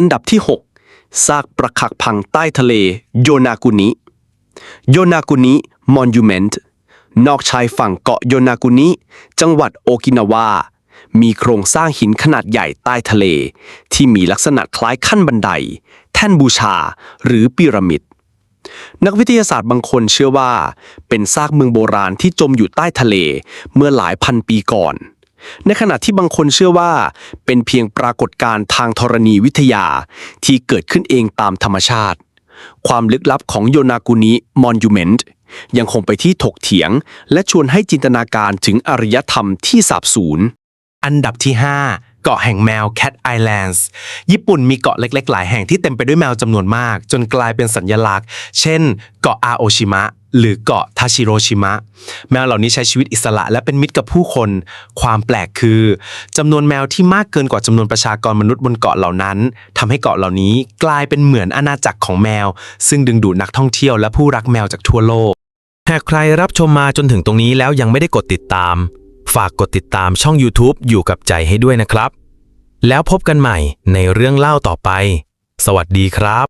อันดับที่ 6 ซากปรักหักพังใต้ทะเล โยนากุนิโยนากุนิมอนยูเมนต์นอกชายฝั่งเกาะโยนากุนิจังหวัดโอกินาวา มีโครงสร้างหินขนาดใหญ่ใต้ทะเล ที่มีลักษณะคล้ายขั้นบันได แท่นบูชา หรือพีระมิด นักวิทยาศาสตร์บางคนเชื่อว่า เป็นซากเมืองโบราณที่จมอยู่ใต้ทะเลเมื่อหลายพันปีก่อน ในขณะที่บางคนเชื่อว่า เป็นเพียงปรากฏการณ์ทางธรณีวิทยาที่เกิดขึ้นเองตามธรรมชาติ ความลึกลับของโยนากุนิมอนยูเมนต์ยังคงไปที่ถกเถียง และชวนให้จินตนาการถึงอารยธรรมที่สาบสูญอันดับที่ 5 เกาะแห่งแมว Cat Islands ญี่ปุ่นมีเกาะเล็ก ๆ หลายแห่งที่เต็มไปด้วยแมวจำนวนมาก จนกลายเป็นสัญลักษณ์ เช่น เกาะอาโอชิมะ หรือเกาะทาชิโรชิมะ แมวเหล่านี้ใช้ชีวิตอิสระ และเป็นมิตรกับผู้คน ความแปลกคือจำนวนแมวที่มากเกินกว่าจำนวนประชากรมนุษย์บนเกาะเหล่านั้นทำให้เกาะเหล่านี้กลายเป็นเหมือนอาณาจักรของแมว ซึ่งดึงดูดนักท่องเที่ยวและผู้รักแมวจากทั่วโลก หากใครรับชมมาจนถึงตรงนี้แล้วยังไม่ได้กดติดตาม ฝากกดติดตามช่อง YouTube อยู่กับใจให้ด้วยนะครับ แล้วพบกันใหม่ในเรื่องเล่าต่อไป สวัสดีครับ